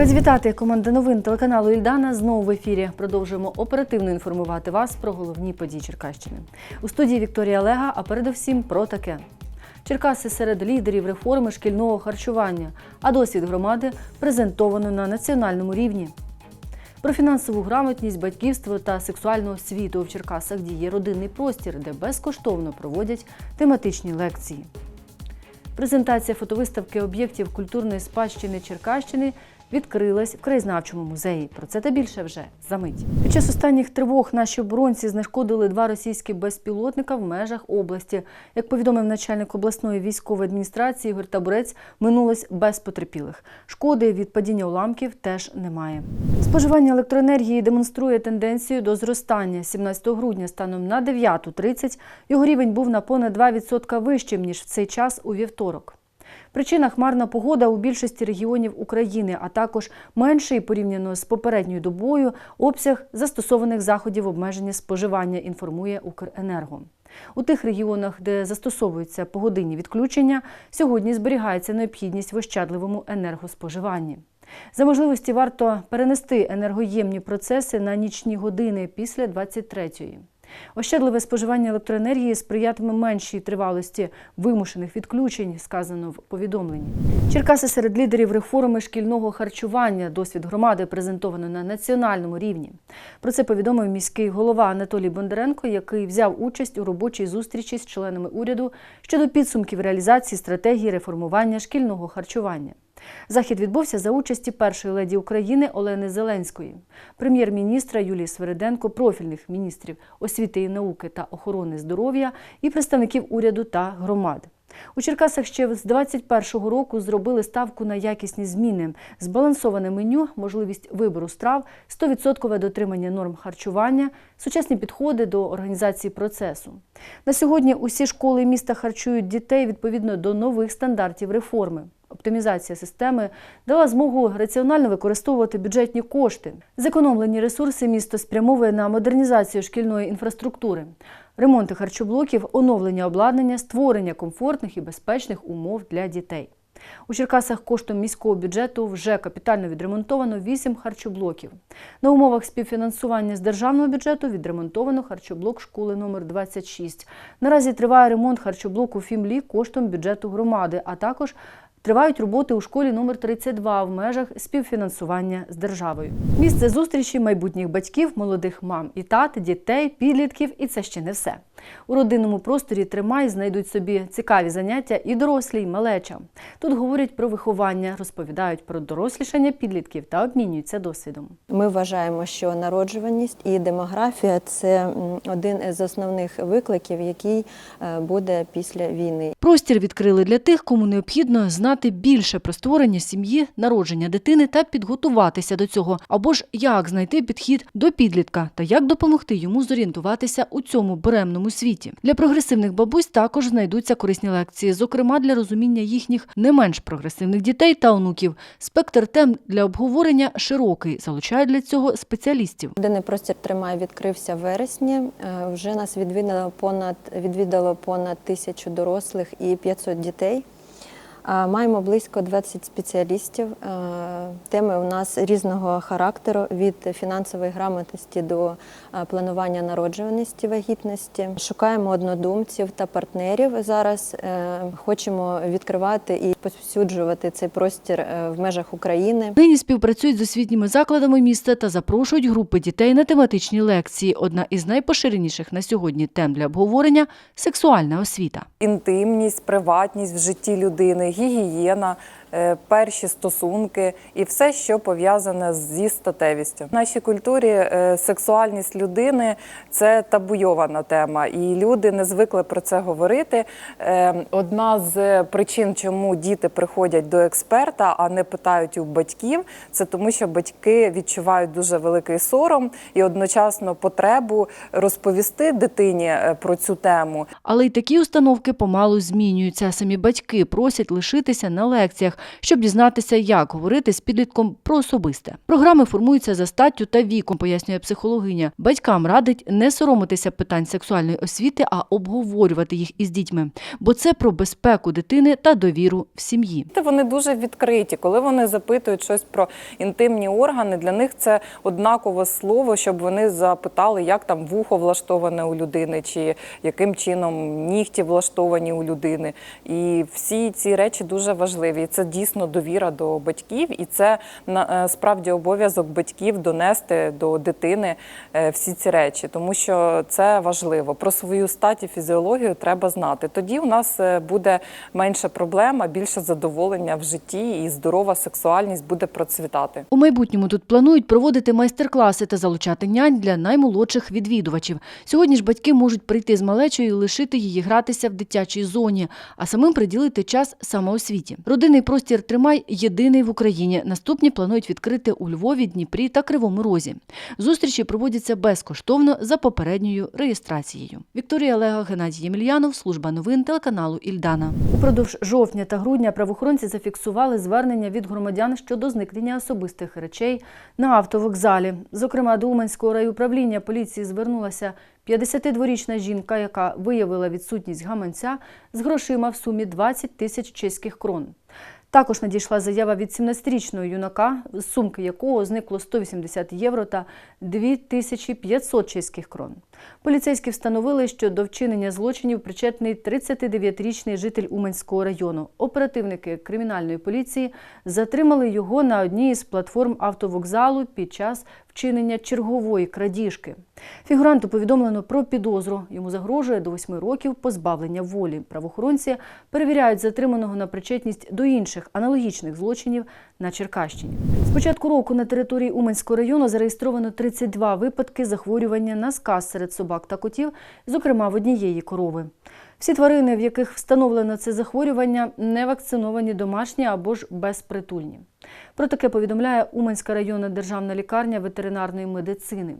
Раді вітати команда новин телеканалу Ільдана знову в ефірі. Продовжуємо оперативно інформувати вас про головні події Черкащини. У студії Вікторія Лега, а передусім про таке. Черкаси серед лідерів реформи шкільного харчування, а досвід громади презентовано на національному рівні. Про фінансову грамотність, батьківство та сексуальну освіту в Черкасах діє родинний простір, де безкоштовно проводять тематичні лекції. Презентація фотовиставки об'єктів культурної спадщини Черкащини відкрилась в краєзнавчому музеї. Про це та більше вже за мить. Під час останніх тривог наші оборонці знешкодили два російські безпілотника в межах області. Як повідомив начальник обласної військової адміністрації Ігор Табурець, минулось без потерпілих. Шкоди від падіння уламків теж немає. Споживання електроенергії демонструє тенденцію до зростання. 17 грудня станом на 9.30 його рівень був на понад 2% вищим ніж в цей час у вівторок. Причина хмарна погода у більшості регіонів України, а також менший порівняно з попередньою добою обсяг застосованих заходів обмеження споживання, інформує Укренерго. У тих регіонах, де застосовуються погодинні відключення, сьогодні зберігається необхідність в ощадливому енергоспоживанні. За можливості варто перенести енергоємні процеси на нічні години після 23-ї. Ощадливе споживання електроенергії сприятиме меншій тривалості вимушених відключень, сказано в повідомленні. Черкаси серед лідерів реформи шкільного харчування. Досвід громади презентовано на національному рівні. Про це повідомив міський голова Анатолій Бондаренко, який взяв участь у робочій зустрічі з членами уряду щодо підсумків реалізації стратегії реформування шкільного харчування. Захід відбувся за участі першої леді України Олени Зеленської, прем'єр-міністра Юлії Свериденко, профільних міністрів освіти і науки та охорони здоров'я і представників уряду та громад. У Черкасах ще з 21-го року зробили ставку на якісні зміни, збалансоване меню, можливість вибору страв, 100% дотримання норм харчування, сучасні підходи до організації процесу. На сьогодні усі школи міста харчують дітей відповідно до нових стандартів реформи. Оптимізація системи дала змогу раціонально використовувати бюджетні кошти. Зекономлені ресурси місто спрямовує на модернізацію шкільної інфраструктури, ремонти харчоблоків, оновлення обладнання, створення комфортних і безпечних умов для дітей. У Черкасах коштом міського бюджету вже капітально відремонтовано 8 харчоблоків. На умовах співфінансування з державного бюджету відремонтовано харчоблок школи номер 26. Наразі триває ремонт харчоблоку Фімлі коштом бюджету громади, а також Тривають роботи у школі номер 32 в межах співфінансування з державою. Місце зустрічі майбутніх батьків, молодих мам і тат, дітей, підлітків, і це ще не все. У родинному просторі тримай знайдуть собі цікаві заняття і дорослі, і малеча. Тут говорять про виховання, розповідають про дорослішання підлітків та обмінюються досвідом. Ми вважаємо, що народжуваність і демографія це один із основних викликів, який е, буде після війни. Простір відкрили для тих, кому необхідно знати більше про створення сім'ї, народження дитини та підготуватися до цього, або ж як знайти підхід до підлітка та як допомогти йому зорієнтуватися у цьому світі. Для прогресивних бабусь також знайдуться корисні лекції, зокрема для розуміння їхніх не менш прогресивних дітей та онуків. Спектр тем для обговорення широкий, залучають для цього спеціалістів. Денний простір тримає відкрився в вересні. Е, Вже нас відвідало понад відвідало понад тисячу дорослих і 500 дітей. Маємо близько 20 спеціалістів. Теми у нас різного характеру від фінансової грамотності до планування народжуваності вагітності. Шукаємо однодумців та партнерів. Зараз Е, хочемо відкривати і розповсюджувати цей простір е, в межах України. Нині співпрацюють з освітніми закладами міста та запрошують групи дітей на тематичні лекції. Одна із найпоширеніших на сьогодні тем для обговорення сексуальна освіта. інтимність, приватність в житті людини, гігієна, перші стосунки і все, що пов'язане зі статевістю. В нашій культурі е, сексуальність людини це табуйована тема, і люди не звикли про це говорити. Е, Одна з причин, чому діти приходять до експерта, а не питають у батьків, це тому, що батьки відчувають дуже великий сором і одночасно потребу розповісти дитині е, про цю тему. Але й такі установки помалу змінюються. Самі батьки просять лишитися на лекціях, щоб дізнатися, як говорити з підлітком про особисте. Програми формуються за статтю та віком, пояснює психологиня. Батькам радить не соромитися питань сексуальної освіти, а обговорювати їх із дітьми, бо це про безпеку дитини та довіру в сім'ї. Вони дуже відкриті. Коли вони запитують щось про інтимні органи, для них це однакове слово, щоб вони запитали, як там вухо влаштоване у людини, чи яким чином нігті влаштовані у людини. І всі ці речі дуже важливі. Це дійсно довіра до батьків, і це е, справді обов'язок батьків донести до дитини е, всі ці речі, тому що це важливо. Про свою статі фізіологію треба знати. Тоді у нас е, буде менше проблем, а більше задоволення в житті, і здорова сексуальність буде процвітати. У майбутньому тут планують проводити майстер-класи та залучати нянь для наймолодших відвідувачів. Сьогодні ж батьки можуть прийти з малечою і лишити її гратися в дитячій зоні, а самим приділити час самоосвіті. Родинний простір тримай єдиний в Україні. Наступні планують відкрити у Львові, Дніпрі та Кривому Розі. Зустрічі проводяться безкоштовно за попередньою реєстрацією. Вікторія Лега, Геннадій Ємельянов, служба новин телеканалу Ільдана. Упродовж жовтня та грудня правоохоронці зафіксували звернення від громадян щодо зникнення особистих речей на автовокзалі. Зокрема, до Уманського райуправління поліції звернулася 52-річна жінка, яка виявила відсутність гаманця з грошима в сумі 20 тисяч чеських крон. Також надійшла заява від 17-річного юнака, з сумки якого зникло 180 євро та 2500 чеських крон. Поліцейські встановили, що до вчинення злочинів причетний 39-річний житель Уманського району. Оперативники кримінальної поліції затримали його на одній із платформ автовокзалу під час вчинення чергової крадіжки. Фігуранту повідомлено про підозру. Йому загрожує до 8 років позбавлення волі. Правоохоронці перевіряють затриманого на причетність до інших аналогічних злочинів на Черкащині. З початку року на території Уманського району зареєстровано 32 випадки захворювання на сказ серед собак та котів, зокрема в однієї корови. Всі тварини, в яких встановлено це захворювання, не вакциновані домашні або ж безпритульні. Про таке повідомляє Уманська районна державна лікарня ветеринарної медицини.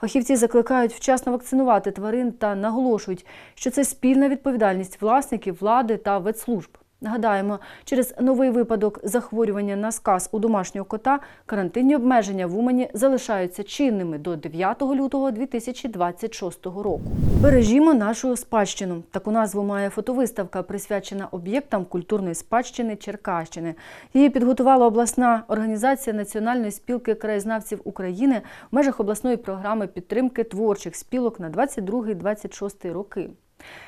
Фахівці закликають вчасно вакцинувати тварин та наголошують, що це спільна відповідальність власників, влади та ветслужб. Нагадаємо, через новий випадок захворювання на сказ у домашнього кота карантинні обмеження в Умані залишаються чинними до 9 лютого 2026 року. Бережімо нашу спадщину. Таку назву має фотовиставка, присвячена об'єктам культурної спадщини Черкащини. Її підготувала обласна організація Національної спілки краєзнавців України в межах обласної програми підтримки творчих спілок на 22-26 роки.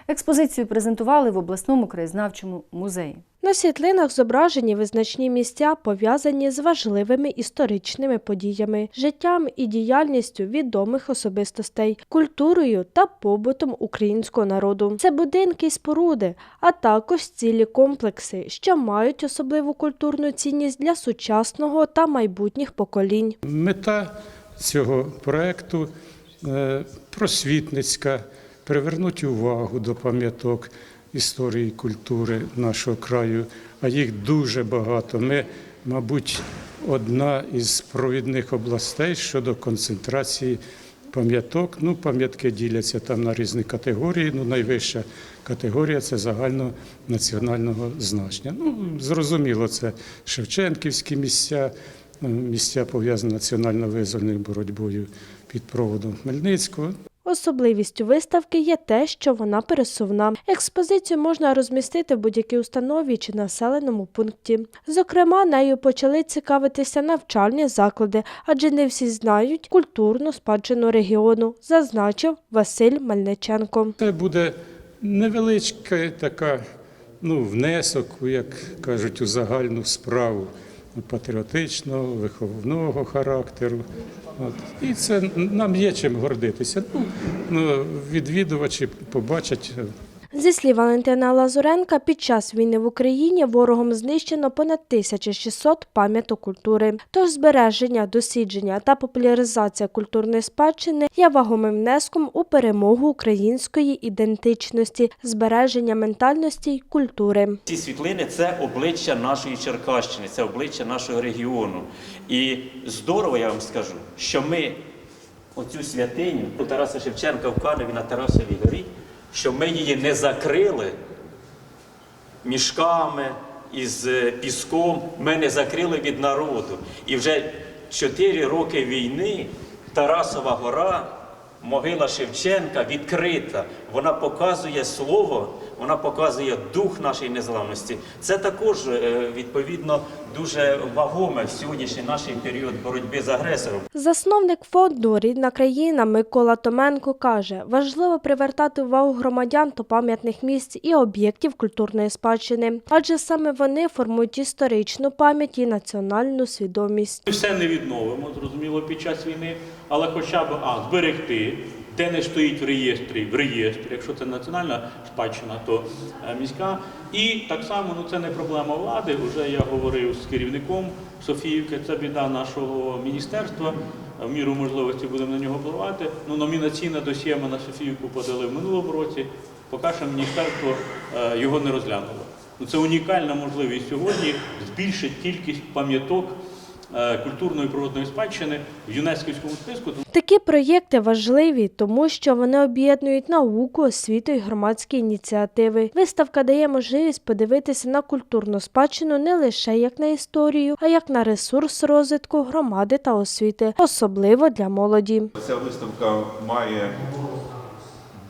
Експозицію презентували в обласному краєзнавчому музеї. На світлинах зображені визначні місця, пов'язані з важливими історичними подіями, життям і діяльністю відомих особистостей, культурою та побутом українського народу. Це будинки й споруди, а також цілі комплекси, що мають особливу культурну цінність для сучасного та майбутніх поколінь. Мета цього проекту е, просвітницька, привернути увагу до пам'яток історії і культури нашого краю, а їх дуже багато. Ми, мабуть, одна із провідних областей щодо концентрації пам'яток. Ну, пам'ятки діляться там на різні категорії. Ну, найвища категорія це загальнонаціонального значення. Ну, зрозуміло, це Шевченківські місця, е, місця пов'язані з національно-визвольною боротьбою під проводом Хмельницького. Особливістю виставки є те, що вона пересувна. Експозицію можна розмістити в будь-якій установі чи населеному пункті. Зокрема, нею почали цікавитися навчальні заклади, адже не всі знають культурну спадщину регіону, зазначив Василь Мельниченко. Це буде невеличка така ну, внесок, як кажуть, у загальну справу патріотичного, виховного характеру. От. І це нам є чим гордитися. Ну, ну, відвідувачі побачать Зі слів Валентина Лазуренка, під час війни в Україні ворогом знищено понад 1600 пам'яток культури. Тож збереження, дослідження та популяризація культурної спадщини є вагомим внеском у перемогу української ідентичності, збереження ментальності й культури. Ці світлини це обличчя нашої Черкащини, це обличчя нашого регіону. І здорово, я вам скажу, що ми оцю святиню у Тараса Шевченка в Каневі на Тарасовій горі, що ми її не закрили мішками, із піском, ми не закрили від народу. І вже чотири роки війни Тарасова гора, могила Шевченка відкрита. Вона показує слово, вона показує дух нашої незламності. Це також е, відповідно дуже вагоме в сьогоднішній наш період боротьби з агресором. Засновник фонду Рідна країна Микола Томенко каже, важливо привертати увагу громадян до пам'ятних місць і об'єктів культурної спадщини, адже саме вони формують історичну пам'ять і національну свідомість. Ми все не відновимо, зрозуміло, під час війни, але хоча б а, зберегти, де не стоїть в реєстрі, в реєстрі, якщо це національна спадщина, то е, міська. І так само ну це не проблема влади. Вже я говорив з керівником Софіївки, це біда нашого міністерства. В міру можливості будемо на нього впливати. Ну, номінаційне досьє ми на Софіївку подали в минулому році. Поки що міністерство е, його не розглянуло. Ну, це унікальна можливість сьогодні збільшити кількість пам'яток культурної і природної спадщини в ЮНЕСКОському списку. Такі проєкти важливі, тому що вони об'єднують науку, освіту і громадські ініціативи. Виставка дає можливість подивитися на культурну спадщину не лише як на історію, а як на ресурс розвитку громади та освіти, особливо для молоді. Ця виставка має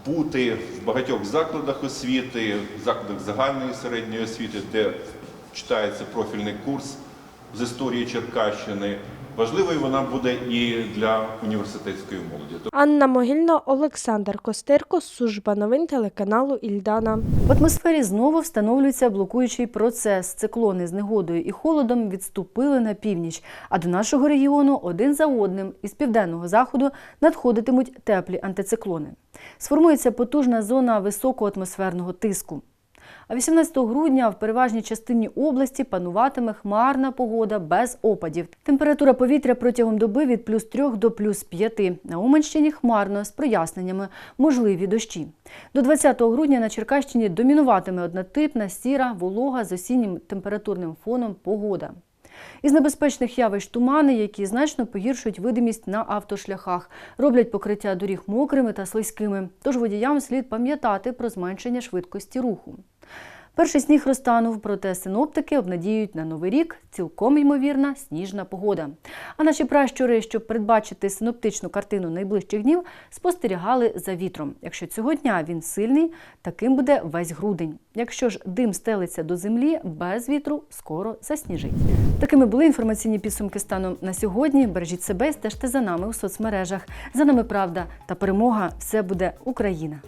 бути в багатьох закладах освіти, в закладах загальної середньої освіти, де читається профільний курс з історії Черкащини. Важливою вона буде і для університетської молоді. Анна Могильна, Олександр Костирко, служба новин телеканалу Ільдана. В атмосфері знову встановлюється блокуючий процес. Циклони з негодою і холодом відступили на північ, а до нашого регіону один за одним із південного заходу надходитимуть теплі антициклони. Сформується потужна зона високого атмосферного тиску. А 18 грудня в переважній частині області пануватиме хмарна погода без опадів. Температура повітря протягом доби від плюс 3 до плюс 5. На Уманщині хмарно з проясненнями, можливі дощі. До 20 грудня на Черкащині домінуватиме однотипна сіра, волога з осіннім температурним фоном погода. Із небезпечних явищ тумани, які значно погіршують видимість на автошляхах, роблять покриття доріг мокрими та слизькими. Тож водіям слід пам'ятати про зменшення швидкості руху. Перший сніг розтанув, проте синоптики обнадіють на новий рік цілком ймовірна сніжна погода. А наші пращури, щоб передбачити синоптичну картину найближчих днів, спостерігали за вітром. Якщо цього дня він сильний, таким буде весь грудень. Якщо ж дим стелиться до землі, без вітру скоро засніжить. Такими були інформаційні підсумки станом на сьогодні. Бережіть себе і стежте за нами у соцмережах. За нами правда та перемога. Все буде Україна.